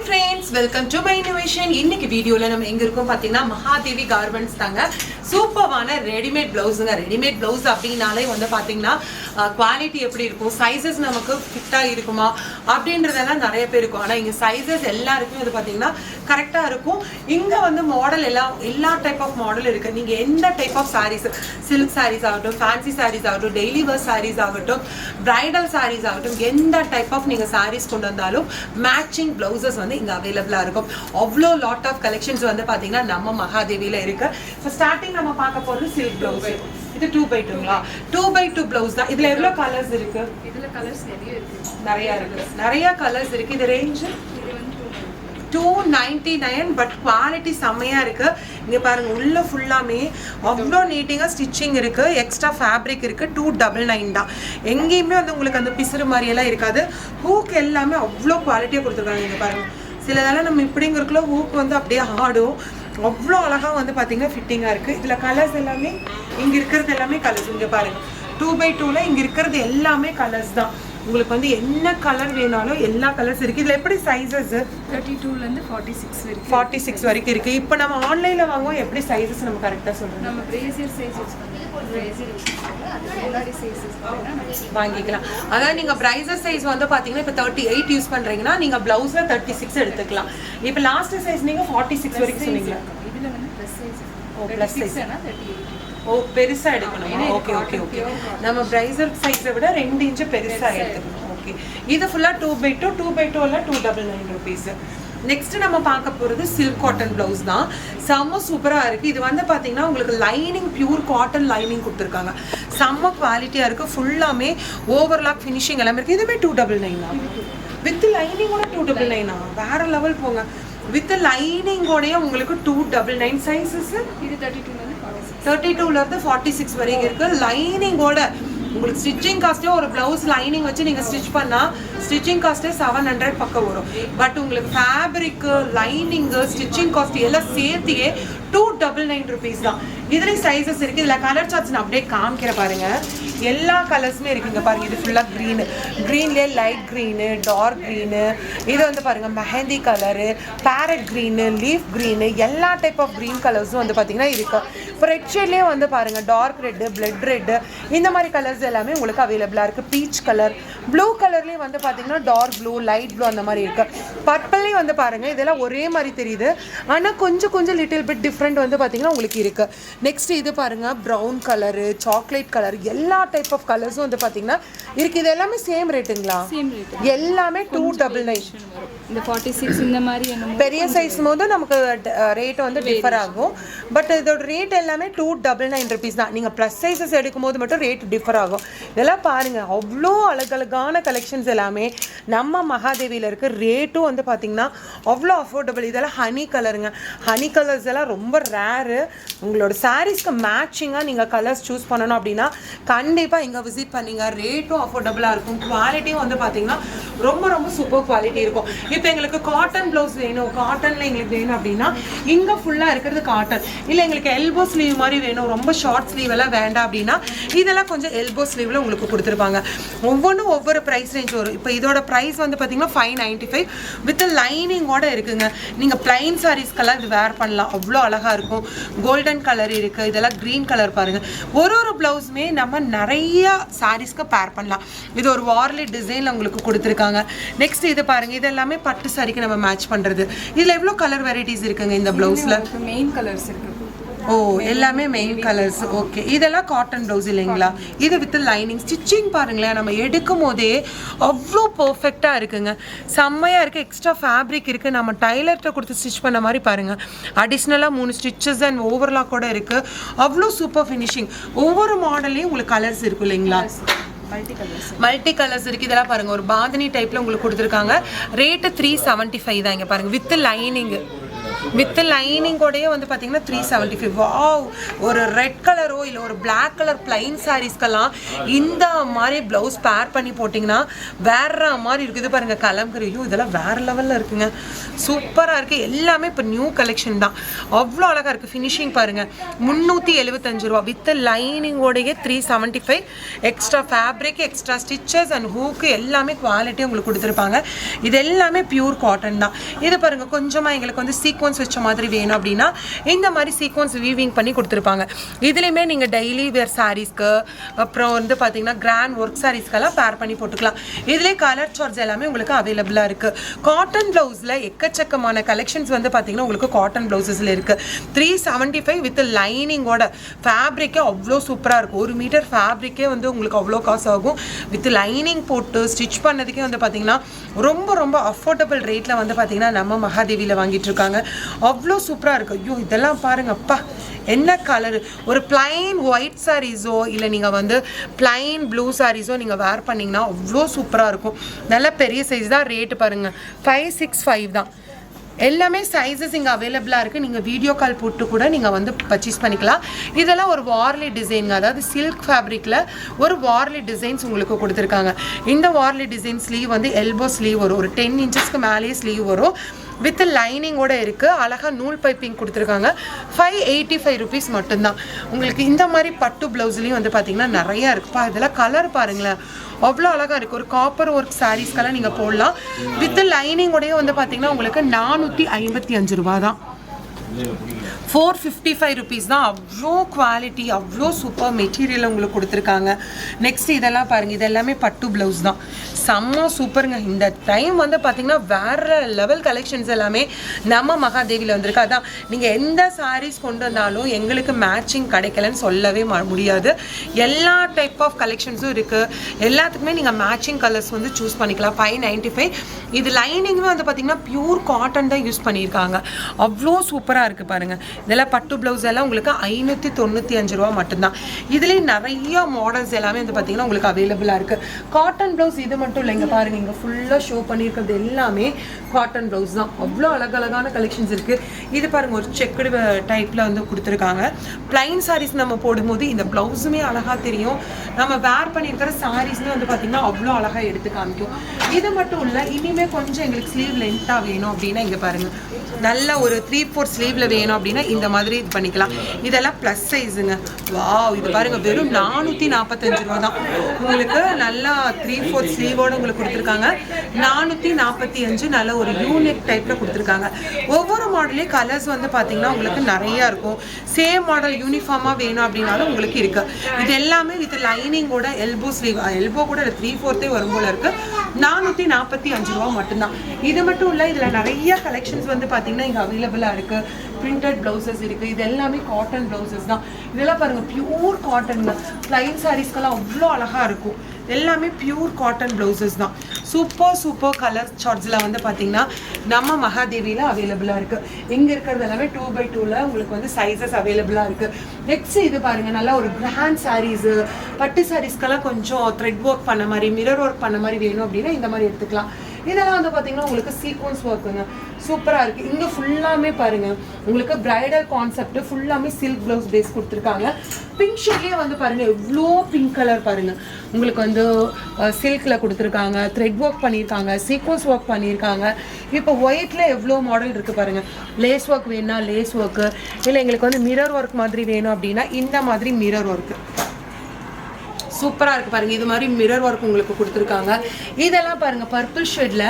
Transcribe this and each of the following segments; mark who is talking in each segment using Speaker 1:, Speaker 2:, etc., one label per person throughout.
Speaker 1: Hi friends welcome to my innovation இன்னைக்கு வீடியோவில் நம்ம எங்கே இருக்கோம் பார்த்தீங்கன்னா மகாதேவி கார்மெண்ட்ஸ் தாங்க. சூப்பரான ரெடிமேட் ப்ளவுஸுங்க ரெடிமேட் ப்ளவுஸ் அப்படின்னாலே வந்து பார்த்தீங்கன்னா குவாலிட்டி எப்படி இருக்கும்? சைஸஸ் நமக்கு ஃபிட்டாக இருக்குமா? அப்படின்றதெல்லாம் நிறைய பேர் இருக்கும். ஆனால் இங்கே சைஸஸ் எல்லாருக்குமே வந்து பார்த்தீங்கன்னா கரெக்டாக இருக்கும். இங்கே வந்து மாடல் எல்லாம் எல்லா டைப் ஆஃப் மாடல் இருக்குது நீங்கள் எந்த type of saris silk saris ஆகட்டும் ஃபேன்சி சாரீஸ் ஆகட்டும் டெய்லி வேர் சாரீஸ் ஆகட்டும் பிரைடல் சாரீஸ் ஆகட்டும் எந்த டைப் ஆஃப் நீங்கள் சாரீஸ் கொண்டு வந்தாலும் மேட்சிங் ப்ளவுசஸ் வந்து இங்கே அவைலபிளாக இருக்கும். அவ்வளோ லாட் ஆஃப் கலெக்ஷன்ஸ் வந்து பார்த்தீங்கன்னா நம்ம மகாதேவியில் இருக்கு. இப்போ ஸ்டார்டிங் நம்ம பார்க்க போகிறது சில்க் பிளவுஸ் இது டூ பை டூங்களா டூ பை டூ பிளவுஸ் தான். இதில் எவ்வளோ கலர்ஸ் இருக்கு?
Speaker 2: இதுல கலர்ஸ் நிறைய இருக்கு.
Speaker 1: நிறைய இருக்கு. நிறைய கலர்ஸ் இருக்கு. இது ரேஞ்சு
Speaker 2: வந்து
Speaker 1: two ninety nine but quality செம்மையாக இருக்கு. இங்கே பாருங்க உள்ள ஃபுல்லாமே அவ்வளோ நீட்டிங்காக ஸ்டிச்சிங் இருக்கு. எக்ஸ்ட்ரா ஃபேப்ரிக் இருக்கு. டூ டபுள் நைன் தான். எங்கேயுமே வந்து உங்களுக்கு அந்த பிசுறு மாதிரியெல்லாம் இருக்காது. ஹூக் எல்லாமே அவ்வளோ குவாலிட்டியாக கொடுத்துருக்காங்க. இங்கே பாருங்க. சிலதெல்லாம் நம்ம இப்படிங்கிறக்குள்ள ஹூக் வந்து அப்படியே ஆடும். அவ்வளோ அழகாக வந்து பார்த்தீங்கன்னா ஃபிட்டிங்காக இருக்குது இதில் கலர்ஸ் எல்லாமே இங்கே இருக்கிறது எல்லாமே கலர்ஸ் இங்கே பாருங்க. டூ பை டூவில் இங்கே இருக்கிறது எல்லாமே கலர்ஸ் தான். உங்களுக்கு வந்து என்ன கலர் வேணாலும் எல்லா கலர்ஸ் இருக்குது இதில் எப்படி சைஸஸ்
Speaker 2: தேர்ட்டி டூல இருந்து ஃபார்ட்டி சிக்ஸ் வரைக்கும்
Speaker 1: ஃபார்ட்டி சிக்ஸ் வரைக்கும் இருக்கு. இப்போ நம்ம ஆன்லைன்ல வாங்குவோம். எப்படி சைஸஸ் நம்ம கரெக்டாக சொல்றோம்
Speaker 2: நம்ம பிரேசியர் சைஸ்
Speaker 1: வாங்கிக்கலாம். அதாவது நீங்க பிரைசர் சைஸ் வந்து பாத்தீங்கன்னா இப்போ தேர்ட்டி எயிட் யூஸ் பண்றீங்கன்னா நீங்க பிளவுஸ்ல தேர்ட்டி சிக்ஸ் எடுத்துக்கலாம். இப்போ லாஸ்ட் சைஸ் நீங்க ஃபார்ட்டி சிக்ஸ் வரைக்கும் சொன்னீங்க
Speaker 2: இதுல வந்து ப்ளஸ் சைஸ்
Speaker 1: ஓ, plus size.
Speaker 2: தேர்ட்டி எயிட்
Speaker 1: ஓ பெருசா எடுக்கணும்? ஓகே ஓகே ஓகே நம்ம பிரைசர் சைஸை விட ரெண்டு இன்ச்சு பெருசா எடுத்துக்கணும். ஓகே இது ஃபுல்லா two by two two by two two double nine rupees next நம்ம பார்க்க போகிறது சில்க் காட்டன் ப்ளவுஸ் தான். செம்ம சூப்பராக இருக்குது இது வந்து பார்த்தீங்கன்னா உங்களுக்கு லைனிங் பியூர் காட்டன் லைனிங் கொடுத்துருக்காங்க. செம்ம குவாலிட்டியாக இருக்குது ஃபுல்லாமே ஓவர்லாக் ஃபினிஷிங் எல்லாமே இருக்குது இதுவுமே டூ டபுள் நைனா வித் லைனிங்கோட டூ டபுள் நைனா வேற லெவல் போங்க. வித் லைனிங்கோடய உங்களுக்கு டூ டபுள் நைன் சைஸஸ்
Speaker 2: இது தேர்ட்டி டூல இருந்து ஃபார்ட்டி சிக்ஸ்
Speaker 1: தேர்ட்டி டூலேருந்து ஃபார்ட்டி சிக்ஸ் வரைக்கும் இருக்கு. லைனிங்கோட உங்களுக்கு ஸ்டிச்சிங் காஸ்ட்டே ஒரு ப்ளவுஸ் லைனிங் வச்சு நீங்கள் ஸ்டிச் பண்ணால் ஸ்டிச்சிங் காஸ்ட்டே செவன் ஹண்ட்ரட் பக்கம் வரும். பட் உங்களுக்கு ஃபேப்ரிக்கு லைனிங்கு ஸ்டிச்சிங் காஸ்ட் எல்லாம் சேர்த்தியே டூ டபுள் நைன் ருபீஸ் தான். இதுலேயும் சைஸஸ் இருக்குது இதில் கலர் சார்ட்ஸ் நான் அப்படியே காமிக்கிற பாருங்க. எல்லா கலர்ஸுமே இருக்குங்க பாருங்க. இது ஃபுல்லாக க்ரீனு க்ரீன்லேயே லைட் க்ரீனு டார்க் க்ரீனு இது வந்து பாருங்கள் mehndi colour parrot green leaf green எல்லா டைப் ஆஃப் க்ரீன் கலர்ஸும் வந்து பார்த்தீங்கன்னா இருக்குது இப்போ ரெட் ஷேட்லேயே வந்து பாருங்கள் டார்க் ரெட்டு பிளட் ரெட்டு இந்த மாதிரி கலர்ஸ் எல்லாமே உங்களுக்கு அவைலபிளாக இருக்குது பீச் கலர் ப்ளூ கலர்லேயும் வந்து பார்த்தீங்கன்னா டார்க் ப்ளூ லைட் ப்ளூ அந்த மாதிரி இருக்குது பர்பிள்லேயும் வந்து பாருங்கள் இதெல்லாம் ஒரே மாதிரி தெரியுது. ஆனால் கொஞ்சம் கொஞ்சம் லிட்டில் பிட் டிஃப்ரெண்ட் வந்து பார்த்தீங்கன்னா உங்களுக்கு இருக்கு. நெக்ஸ்ட் இது பாருங்க ப்ரௌன் கலரு சாக்லேட் கலர் எல்லா டைப் ஆஃப் கலர்ஸும் வந்து பார்த்தீங்கன்னா இருக்கு. இது எல்லாமே சேம் ரேட்டுங்களா
Speaker 2: சேம் ரேட்
Speaker 1: எல்லாமே டூ டபுள் நைன்
Speaker 2: இந்த ஃபார்ட்டி சிக்ஸ் இந்த மாதிரி
Speaker 1: பெரிய சைஸ் போது நமக்கு ரேட் வந்து டிஃபர் ஆகும். பட் இதோட ரேட் எல்லாமே டூ டபுள் நைன் ருபீஸ் தான். நீங்கள் ப்ளஸ் சைஸஸ் எடுக்கும்போது மட்டும் ரேட் டிஃபர் ஆகும். இதெல்லாம் பாருங்கள் அவ்வளோ அழகழகான கலெக்ஷன்ஸ் எல்லாமே நம்ம மகாதேவியில் இருக்க ரேட்டும் வந்து பார்த்தீங்கன்னா அவ்வளோ அஃபோர்டபுள் இதெல்லாம் ஹனி கலருங்க ஹனி கலர்ஸ் எல்லாம் ரொம்ப ரேரு உங்களோட சாரீஸ்க்கு மேட்சிங்காக நீங்கள் கலர்ஸ் சூஸ் பண்ணணும் அப்படின்னா கண்டிப்பாக இங்கே விசிட் பண்ணீங்க. ரேட்டும் அஃபோர்டபுளாக இருக்கும். குவாலிட்டியும் வந்து பார்த்தீங்கன்னா ரொம்ப ரொம்ப சூப்பர் குவாலிட்டி இருக்கும். இப்போ எங்களுக்கு காட்டன் ப்ளவுஸ் வேணும். காட்டனில் எங்களுக்கு வேணும் அப்படின்னா இங்கே ஃபுல்லாக இருக்கிறது காட்டன் இல்லை எங்களுக்கு எல்போ ஸ்லீவ் மாதிரி வேணும். ரொம்ப ஷார்ட் ஸ்லீவ் எல்லாம் வேண்டாம் அப்படின்னா இதெல்லாம் கொஞ்சம் எல்போ ஸ்லீவில் உங்களுக்கு கொடுத்துருப்பாங்க. ஒவ்வொன்றும் ஒவ்வொரு ப்ரைஸ் ரேஞ்ச் வரும். இப்போ இதோட ப்ரைஸ் வந்து பார்த்தீங்கன்னா ஃபைவ் நைன்ட்டி ஃபைவ் வித் லைனிங்கோட இருக்குங்க. நீங்கள் பிளைன் சாரீஸ்க்கெல்லாம் இது வேர் பண்ணலாம். அவ்வளோ அழகாக இருக்கும். கோல்டன் கலர் இருக்குது இதெல்லாம் க்ரீன் கலர் பாருங்கள் ஒரு ஒரு ப்ளவுஸுமே நம்ம நிறைய சாரீஸ்க்கு பேர் பண்ணலாம். இது ஒரு வார்லி டிசைனில் உங்களுக்கு கொடுத்துருக்காங்க. நெக்ஸ்ட் இது பாருங்கள் இது எல்லாமே பட்டு சாரிக்கு நம்ம மேட்ச் பண்ணுறது இதில் எவ்வளோ கலர் வெரைட்டிஸ் இருக்குங்க இந்த ப்ளவுஸில்
Speaker 2: மெயின் கலர்ஸ் இருக்குது
Speaker 1: ஓ எல்லாமே மெயின் கலர்ஸ் ஓகே இதெல்லாம் காட்டன் ப்ளவுஸ் இல்லைங்களா? இது வித் லைனிங் ஸ்டிச்சிங் பாருங்களேன். நம்ம எடுக்கும் போதே அவ்வளோ பர்ஃபெக்டாக இருக்குங்க. செம்மையாக இருக்குது எக்ஸ்ட்ரா ஃபேப்ரிக் இருக்குது நம்ம டைலர்கிட்ட கொடுத்து ஸ்டிச் பண்ண மாதிரி பாருங்கள் அடிஷ்னலாக மூணு ஸ்டிச்சஸ் அண்ட் ஓவர்லாக் கூட இருக்குது அவ்வளோ சூப்பர் ஃபினிஷிங் ஒவ்வொரு மாடல்லையும் உங்களுக்கு கலர்ஸ் இருக்கும் இல்லைங்களா?
Speaker 2: மல்டி கலர்ஸ்
Speaker 1: மல்டி கலர்ஸ் இருக்கு. இதெல்லாம் பாருங்க. ஒரு பாந்தனி டைப்ல உங்களுக்கு கொடுத்துருக்காங்க. ரேட்டு த்ரீ செவன்ட்டி ஃபைவ் தான் இங்க பாருங்க. வித் லைனிங் வித் லைனிங்கோடயே வந்து பார்த்தீங்கன்னா த்ரீ செவன்ட்டி ஃபைவ் வாவ் ஒரு ரெட் கலரோ இல்லை ஒரு பிளாக் கலர் பிளைன் சாரீஸ்க்கெல்லாம் இந்த மாதிரி ப்ளவுஸ் பேர் பண்ணி போட்டிங்கன்னா வேற மாதிரி இருக்குது பாருங்க கலம்கரியும் இதெல்லாம் வேற லெவலில் இருக்குங்க. சூப்பராக இருக்குது எல்லாமே இப்போ நியூ கலெக்ஷன் தான். அவ்வளோ அழகாக இருக்குது ஃபினிஷிங் பாருங்கள் முந்நூற்றி எழுபத்தஞ்சு ரூபா. With லைனிங்கோடையே three seventy five extra fabric extra stitches and hook எல்லாமே குவாலிட்டி உங்களுக்கு கொடுத்துருப்பாங்க. இது எல்லாமே பியூர் காட்டன் தான். இது பாருங்கள் கொஞ்சமாக எங்களுக்கு வந்து சீக்வன்ஸ் வச்ச மாதிரி வேணும் அப்படின்னா இந்த மாதிரி சீக்வன்ஸ் வீவிங் பண்ணி கொடுத்துருப்பாங்க. இதுலேயுமே நீங்கள் டெய்லி வேர் சாரீஸ்க்கு அப்புறம் வந்து பார்த்தீங்கன்னா கிராண்ட் ஒர்க் சாரீஸ்க்கெல்லாம் பேர் பண்ணி போட்டுக்கலாம். இதுலேயே கலர் சார்ஜ் எல்லாமே உங்களுக்கு அவைலபிளாக இருக்குது காட்டன் ப்ளவுஸில் எக்கச்சக்கமான கலெக்ஷன்ஸ் வந்து பார்த்தீங்கன்னா உங்களுக்கு காட்டன் ப்ளவுஸஸில் இருக்குது த்ரீ செவன்ட்டி ஃபைவ் வித் லைனிங்கோட ஃபேப்ரிக்கே அவ்வளோ சூப்பராக இருக்கும் ஒரு மீட்டர் ஃபேப்ரிக்கே வந்து உங்களுக்கு அவ்வளோ காசு ஆகும் வித் லைனிங் போட்டு ஸ்டிச் பண்ணதுக்கே வந்து பார்த்தீங்கன்னா ரொம்ப ரொம்ப அஃபோர்டபுள் ரேட்டில் வந்து பார்த்தீங்கன்னா நம்ம மகாதேவியில் வாங்கிட்டு இருக்காங்க. அவ்வளோ சூப்பராக இருக்கு. ஐயோ இதெல்லாம் பாருங்கப்பா. என்ன கலர் ஒரு பிளைன் ஒயிட் சாரீஸோ இல்லை நீங்கள் வந்து பிளைன் ப்ளூ சாரீஸோ நீங்கள் வேர் பண்ணிங்கன்னா அவ்வளோ சூப்பராக இருக்கும். நல்ல பெரிய சைஸ் தான் ரேட்டு பாருங்கள் ஃபைவ் சிக்ஸ் ஃபைவ் தான். எல்லாமே சைஸஸ் இங்கே அவைலபிளாக இருக்குது நீங்கள் வீடியோ கால் போட்டு கூட நீங்கள் வந்து பர்ச்சேஸ் பண்ணிக்கலாம். இதெல்லாம் ஒரு வார்லி டிசைனுங்க அதாவது சில்க் ஃபேப்ரிக்கில் ஒரு வார்லி டிசைன்ஸ் உங்களுக்கு கொடுத்துருக்காங்க. இந்த வார்லி டிசைன் ஸ்லீவ் வந்து எல்போ ஸ்லீவ் வரும். ஒரு டென் இன்ச்சஸ்க்கு மேலேயே ஸ்லீவ் வரும். வித் லைனிங்கோட இருக்குது அழகாக நூல் பைப்பிங் கொடுத்துருக்காங்க. ஃபைவ் எயிட்டி ஃபைவ் ருபீஸ் மட்டும்தான். உங்களுக்கு இந்த மாதிரி பட்டு ப்ளவுஸ்லேயும் வந்து பார்த்தீங்கன்னா நிறையா இருக்குப்பா. இதெல்லாம் கலர் பாருங்களேன். அவ்வளோ அழகாக இருக்குது ஒரு காப்பர் ஒர்க் சாரீஸ்க்கெல்லாம் நீங்கள் போடலாம். வித் லைனிங்கோடய வந்து பார்த்தீங்கன்னா உங்களுக்கு நானூற்றி ஐம்பத்தி அஞ்சு ரூபா தான் ஃபோர் ஃபிஃப்டி ஃபைவ் ருபீஸ் தான் அவ்வளோ குவாலிட்டி அவ்வளோ சூப்பர் மெட்டீரியல் உங்களுக்கு கொடுத்துருக்காங்க. நெக்ஸ்ட் இதெல்லாம் பாருங்கள் இது எல்லாமே பட்டு ப்ளவுஸ் தான். செம்ம சூப்பருங்க இந்த டைம் வந்து பார்த்தீங்கன்னா வேறு லெவல் கலெக்ஷன்ஸ் எல்லாமே நம்ம மகாதேவியில் வந்திருக்கு. அதான் நீங்கள் எந்த சாரீஸ் கொண்டு வந்தாலும் எங்களுக்கு மேட்சிங் கிடைக்கலன்னு சொல்லவே முடியாது. எல்லா டைப் ஆஃப் கலெக்ஷன்ஸும் இருக்குது எல்லாத்துக்குமே நீங்கள் மேட்சிங் கலர்ஸ் வந்து சூஸ் பண்ணிக்கலாம். ஃபைவ் நைன்ட்டி ஃபைவ் இது லைனிங்குமே வந்து பார்த்தீங்கன்னா ப்யூர் காட்டன் தான் யூஸ் பண்ணியிருக்காங்க. அவ்வளோ சூப்பராக இருக்குது பாருங்கள் இதெல்லாம் பட்டு ப்ளவுஸ் எல்லாம் உங்களுக்கு ஐநூற்றி தொண்ணூற்றி அஞ்சு ரூபா மட்டும்தான். இதுலேயே நிறைய மாடல்ஸ் எல்லாமே வந்து பார்த்தீங்கன்னா உங்களுக்கு அவைலபிளாக இருக்குது காட்டன் ப்ளவுஸ் இது மட்டும் இல்லை இங்கே பாருங்கள் இங்கே ஃபுல்லாக ஷோ பண்ணியிருக்கிறது எல்லாமே காட்டன் ப்ளவுஸ் தான். அவ்வளோ அழகழகான கலெக்ஷன்ஸ் இருக்குது இது பாருங்கள் ஒரு செக்குடு டைப்பில் வந்து கொடுத்துருக்காங்க. பிளைன் சாரீஸ் நம்ம போடும்போது இந்த ப்ளவுஸுமே அழகாக தெரியும். நம்ம வேர் பண்ணியிருக்கிற சாரீஸ்மே வந்து பார்த்திங்கன்னா அவ்வளோ அழகாக எடுத்து காமிக்கும். இது மட்டும் இல்லை இனிமேல் கொஞ்சம் எங்களுக்கு ஸ்லீவ் லென்த்தாக வேணும் அப்படின்னா இங்கே பாருங்கள் நல்ல ஒரு த்ரீ ஃபோர் ஸ்லீவில் வேணும் அப்படின்னா இந்த மாதிரி இது பண்ணிக்கலாம். இதெல்லாம் ப்ளஸ் சைஸுங்க வாவ் இது பாருங்க வெறும் நானூற்றி நாற்பத்தஞ்சு ரூபா தான். உங்களுக்கு நல்லா த்ரீ ஃபோர் ஸ்லீவோடு உங்களுக்கு கொடுத்துருக்காங்க. நானூற்றி நாற்பத்தி அஞ்சு நல்ல ஒரு யூனிக் டைப்பில் கொடுத்துருக்காங்க. ஒவ்வொரு மாடலே கலர்ஸ் வந்து பார்த்தீங்கன்னா உங்களுக்கு நிறையா இருக்கும். சேம் மாடல் யூனிஃபார்மாக வேணும் அப்படின்னாலும் உங்களுக்கு இருக்குது இது எல்லாமே வித் லைனிங்கோட எல்போ ஸ்லீவ் எல்போ கூட த்ரீ ஃபோர்த்தே வரும் போல இருக்குது நானூற்றி நாற்பத்தி அஞ்சு ரூபா மட்டும்தான். இது மட்டும் இல்லை இதில் நிறைய கலெக்ஷன்ஸ் வந்து பார்த்தீங்கன்னா இங்கே அவைலபிளாக இருக்குது பிரிண்டட் ப்ளவுசஸ் இருக்குது இது எல்லாமே காட்டன் ப்ளவுசஸ் தான். இதெல்லாம் பாருங்கள் பியூர் காட்டனுங்க ப்ளைன் சாரீஸ்க்கெல்லாம் அவ்வளோ அழகாக இருக்கும். எல்லாமே பியூர் காட்டன் ப்ளவுசஸ் தான். சூப்பர் சூப்பர் கலர் ஷார்ட்ஸில் வந்து பார்த்தீங்கன்னா நம்ம மகாதேவியில் அவைலபிளாக இருக்குது இங்கே இருக்கிறது எல்லாமே டூ பை டூவில் உங்களுக்கு வந்து சைஸஸ் அவைலபிளாக இருக்குது நெக்ஸ்ட் இது பாருங்கள் நல்லா ஒரு கிராண்ட் சாரீஸு பட்டு சாரீஸ்க்கெல்லாம் கொஞ்சம் த்ரெட் ஒர்க் பண்ண மாதிரி மிரர் ஒர்க் பண்ண மாதிரி வேணும் அப்படின்னா இந்த மாதிரி எடுத்துக்கலாம். இதெல்லாம் வந்து பார்த்தீங்கன்னா உங்களுக்கு சீக்வன்ஸ் ஒர்க்குங்க சூப்பராக இருக்குது இங்கே ஃபுல்லாமே பாருங்கள் உங்களுக்கு ப்ரைடல் கான்செப்ட் ஃபுல்லாமே சில்க் ப்ளவுஸ் பேஸ் கொடுத்துருக்காங்க. பிங்க் ஷேட்லேயே வந்து பாருங்கள் எவ்வளோ பிங்க் கலர் பாருங்கள் உங்களுக்கு வந்து சில்கில் கொடுத்துருக்காங்க த்ரெட் ஒர்க் பண்ணியிருக்காங்க சீக்வன்ஸ் ஒர்க் பண்ணியிருக்காங்க. இப்போ ஒயிட்டில் எவ்வளோ மாடல் இருக்குது பாருங்கள் லேஸ் ஒர்க் வேணும்னா லேஸ் ஒர்க்கு இல்லை எங்களுக்கு வந்து மிரர் ஒர்க் மாதிரி வேணும் அப்படின்னா இந்த மாதிரி மிரர் ஒர்க்கு சூப்பராக இருக்குது பாருங்கள் இது மாதிரி மிரர் ஒர்க் உங்களுக்கு கொடுத்துருக்காங்க. இதெல்லாம் பாருங்கள் பர்பிள் ஷேடில்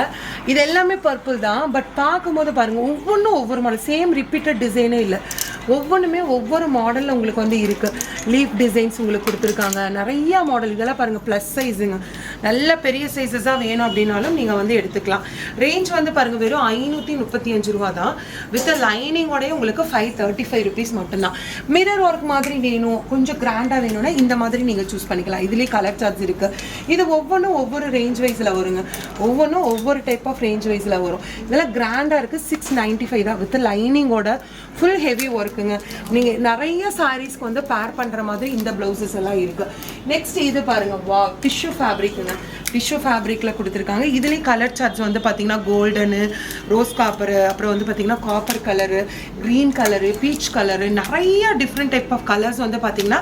Speaker 1: இது எல்லாமே பர்பிள் தான். பட் பார்க்கும்போது பாருங்கள் ஒவ்வொன்றும் ஒவ்வொரு மாடல் சேம் ரிப்பீட்டட் டிசைனே இல்லை. ஒவ்வொன்றுமே ஒவ்வொரு மாடலில் உங்களுக்கு வந்து இருக்குது லீஃப் டிசைன்ஸ் உங்களுக்கு கொடுத்துருக்காங்க. நிறைய மாடல் இதெல்லாம் பாருங்கள் ப்ளஸ் சைஸுங்க நல்ல பெரிய சைஸஸாக வேணும் அப்படின்னாலும் நீங்கள் வந்து எடுத்துக்கலாம். ரேஞ்ச் வந்து பாருங்கள் வெறும் ஐநூற்றி முப்பத்தி அஞ்சு ரூபா தான். வித் லைனிங்கோடய உங்களுக்கு ஃபைவ் தேர்ட்டி ஃபைவ் ருபீஸ் மட்டும்தான். மிரர் ஒர்க் மாதிரி வேணும் கொஞ்சம் கிராண்டாக வேணும்னா இந்த மாதிரி நீங்கள் சூஸ் பண்ணிக்கலாம். இதுலேயே கலர் சார்ஜ் இருக்குது இது ஒவ்வொன்றும் ஒவ்வொரு ரேஞ்ச் வைஸில் வருங்க. ஒவ்வொன்றும் ஒவ்வொரு டைப் ஆஃப் ரேஞ்ச் வைஸில் வரும். இதெல்லாம் கிராண்டாக இருக்குது சிக்ஸ் நைன்ட்டி ஃபைவ் தான். வித் லைனிங்கோட ஃபுல் ஹெவி ஒர்க் இருக்குங்க. நீங்கள் நிறைய சாரீஸ்க்கு வந்து பேர் பண்ணுற மாதிரி இந்த ப்ளவுசஸ் எல்லாம் இருக்குது நெக்ஸ்ட் இது பாருங்க வா டிஷ்யூ ஃபேப்ரிக்குங்க டிஷ்யூ ஃபேப்ரிக்கில் கொடுத்துருக்காங்க. இதுலேயும் கலர் சார்ட்ஸ் வந்து பார்த்தீங்கன்னா கோல்டனு ரோஸ் காப்பரு அப்புறம் வந்து பார்த்தீங்கன்னா copper colour green colour peach colour நிறைய டிஃப்ரெண்ட் டைப் ஆஃப் கலர்ஸ் வந்து பார்த்தீங்கன்னா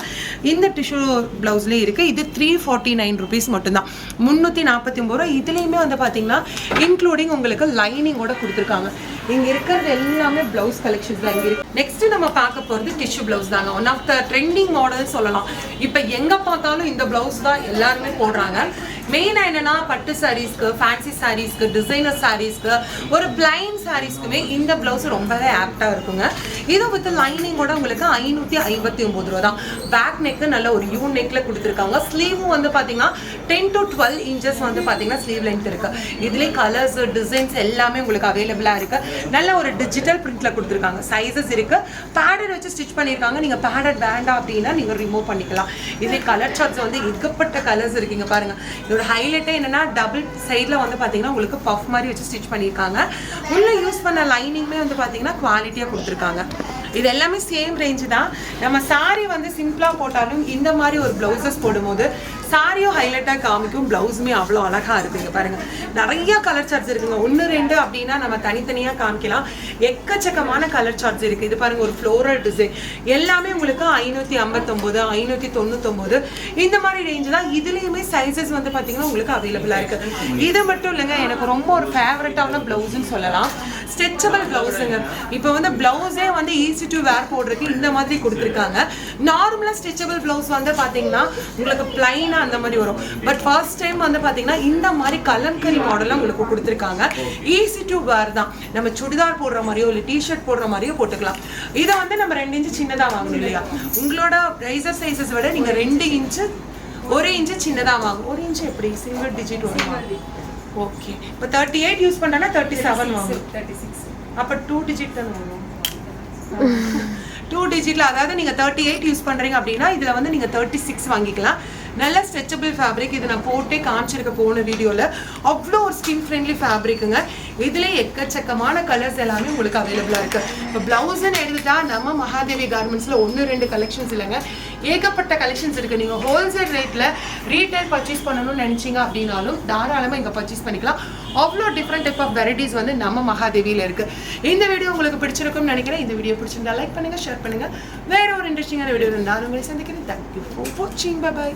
Speaker 1: இந்த டிஷ்யூ ப்ளவுஸ்லேயே இருக்குது இது த்ரீ ஃபார்ட்டி நைன் ருபீஸ் மட்டும்தான். முந்நூற்றி நாற்பத்தி ஒம்பது ரூபா இதுலேயுமே வந்து பார்த்தீங்கன்னா இன்க்ளூடிங் உங்களுக்கு லைனிங்கோட கொடுத்துருக்காங்க. இங்கே இருக்கிறது எல்லாமே ப்ளவுஸ் கலெக்ஷன்ஸ் தான் இங்கே இருக்குது நெக்ஸ்ட் நம்ம பார்க்க போகிறது டிஷ்யூ ப்ளவுஸ் தாங்க. One of the trending model சொல்லலாம். இப்போ எங்கே பார்த்தாலும் இந்த ப்ளவுஸ் தான் எல்லாருமே போடுறாங்க. மெயினாக என்னென்னா பட்டு சாரீஸ்க்கு ஃபேன்சி சாரீஸ்க்கு டிசைனர் சாரீஸ்க்கு ஒரு பிளைன் சாரீஸ்க்குமே இந்த ப்ளவுஸ் ரொம்பவே ஆப்டாக இருக்குங்க. இது வித் லைனிங்கோட உங்களுக்கு ஐநூற்றி ஐம்பத்தி ஒம்பது ரூபா தான் பேக் நெக்கு நல்ல ஒரு யூ நெக்கில் கொடுத்துருக்காங்க. ஸ்லீவும் வந்து பார்த்தீங்கன்னா டென் டு டுவெல் இன்ச்சஸ் வந்து பார்த்தீங்கன்னா ஸ்லீவ் லென்த் இருக்குது இதுலேயே கலர்ஸ் டிசைன்ஸ் எல்லாமே உங்களுக்கு அவைலபிளாக இருக்குது நல்ல ஒரு டிஜிட்டல் பிரிண்ட்ல கொடுத்துருக்காங்க. சைஸஸ் இருக்குது பேடட் வச்சு ஸ்டிச் பண்ணியிருக்காங்க. நீங்கள் பேடட் வேண்டாம் அப்படின்னா நீங்கள் ரிமூவ் பண்ணிக்கலாம். இதே கலர் சார்ட்ஸ் வந்து ஏகப்பட்ட கலர்ஸ் இருக்குங்க பாருங்கள் இதோட ஹைலைட்டே என்னன்னா டபுள் சைடில் வந்து பார்த்தீங்கன்னா உங்களுக்கு பஃப் மாதிரி வச்சு ஸ்டிச் பண்ணியிருக்காங்க. உள்ள யூஸ் பண்ண லைனிங்குமே வந்து பார்த்தீங்கன்னா குவாலிட்டியாக கொடுத்துருக்காங்க. இது எல்லாமே சேம் ரேஞ்சு தான் நம்ம சாரி வந்து சிம்பிளாக போட்டாலும் இந்த மாதிரி ஒரு ப்ளவுசஸ் போடும்போது சாரியும் ஹைலைட்டாக காமிக்கும் ப்ளவுஸுமே அவ்வளோ அழகாக இருக்குங்க பாருங்கள் நிறைய கலர் சார்ட்ஸ் இருக்குங்க. ஒன்று ரெண்டு அப்படின்னா நம்ம தனித்தனியாக காமிக்கலாம். எக்கச்சக்கமான கலர் சார்ட்ஸ் இருக்குது இது பாருங்கள் ஒரு ஃப்ளோரல் டிசைன் எல்லாமே உங்களுக்கு ஐநூற்றி ஐம்பத்தொம்போது ஐநூற்றி தொண்ணூத்தொம்போது. இந்த மாதிரி ரேஞ்சு தான். இதுலேயுமே சைஸஸ் வந்து பார்த்தீங்கன்னா உங்களுக்கு அவைலபிளாக இருக்குது இது மட்டும் இல்லைங்க எனக்கு ரொம்ப ஒரு ஃபேவரட்டான ப்ளவுஸ்ன்னு சொல்லலாம். ஸ்ட்ரெச்சபிள் ப்ளவுஸுங்க இப்போ வந்து ப்ளவுஸே வந்து ஈஸி டு வேர் போடுறதுக்கு இந்த மாதிரி கொடுத்துருக்காங்க. நார்மலாக ஸ்ட்ரெச்சபிள் ப்ளவுஸ் வந்து பார்த்தீங்கன்னா உங்களுக்கு பிளைனாக அந்த மாதிரி வரும். பட் ஃபர்ஸ்ட் டைம் வந்து பார்த்தீங்கன்னா இந்த மாதிரி கலம்கரி மாடலில் உங்களுக்கு கொடுத்துருக்காங்க. ஈஸி டு வேர் தான். நம்ம சுடிதார் போடுற மாதிரியோ இல்லை டிஷர்ட் போடுற மாதிரியோ போட்டுக்கலாம். இதை வந்து நம்ம ரெண்டு இன்ச்சு சின்னதாக வாங்கணும் இல்லையா? உங்களோட ரைசர் சைஸஸ் விட நீங்கள் ரெண்டு இன்ச்சு ஒரு இன்ச்சு சின்னதாக வாங்கும் ஒரு இன்ச்சு எப்படி? சிங்கிள் டிஜிட் வரும் ஓகே இப்போ தேர்ட்டி எயிட் யூஸ் பண்ணுறேன்னா தேர்ட்டி செவன் வாங்கும்
Speaker 2: தேர்ட்டி சிக்ஸ்
Speaker 1: அப்போ டூ டிஜிட் தானே வரும்? டூ டிஜிட்ல அதாவது நீங்க தேர்ட்டி எயிட் யூஸ் பண்றீங்க அப்படின்னா இதுல வந்து நீங்க தேர்ட்டி சிக்ஸ் வாங்கிக்கலாம். நல்ல ஸ்ட்ரெச்சபிள் ஃபேப்ரிக் இது நான் போட்டே காமிச்சிருக்க போன வீடியோவில் அவ்வளோ ஒரு ஸ்கின் ஃப்ரெண்ட்லி ஃபேப்ரிக்குங்க இதுலேயே எக்கச்சக்கமான கலர்ஸ் எல்லாமே உங்களுக்கு அவைலபிளாக இருக்குது இப்போ ப்ளவுஸ்ன்னு எடுத்துட்டா நம்ம மகாதேவி கார்மெண்ட்ஸில் ஒன்று ரெண்டு கலெக்ஷன்ஸ் இல்லைங்க. ஏகப்பட்ட கலெக்ஷன்ஸ் இருக்குது நீங்கள் ஹோல்சேல் ரேட்டில் ரீட்டைல் பர்ச்சேஸ் பண்ணணும்னு நினச்சிங்க அப்படின்னாலும் தாராளமாக இங்கே பர்ச்சேஸ் பண்ணிக்கலாம். அவ்வளோ டிஃப்ரெண்ட் டைப் ஆஃப் வெரைட்டிஸ் வந்து நம்ம மகாதேவியில் இருக்குது இந்த வீடியோ உங்களுக்கு பிடிச்சிருக்கும்னு நினைக்கிறேன். இந்த வீடியோ பிடிச்சிருந்தா லைக் பண்ணுங்க ஷேர் பண்ணுங்கள் வேறு ஒரு இன்ட்ரெஸ்டிங்கான வீடியோ இருந்தால் உங்களை சந்திக்கிறேன். தேங்க்யூ ஃபார் வாட்சிங் பை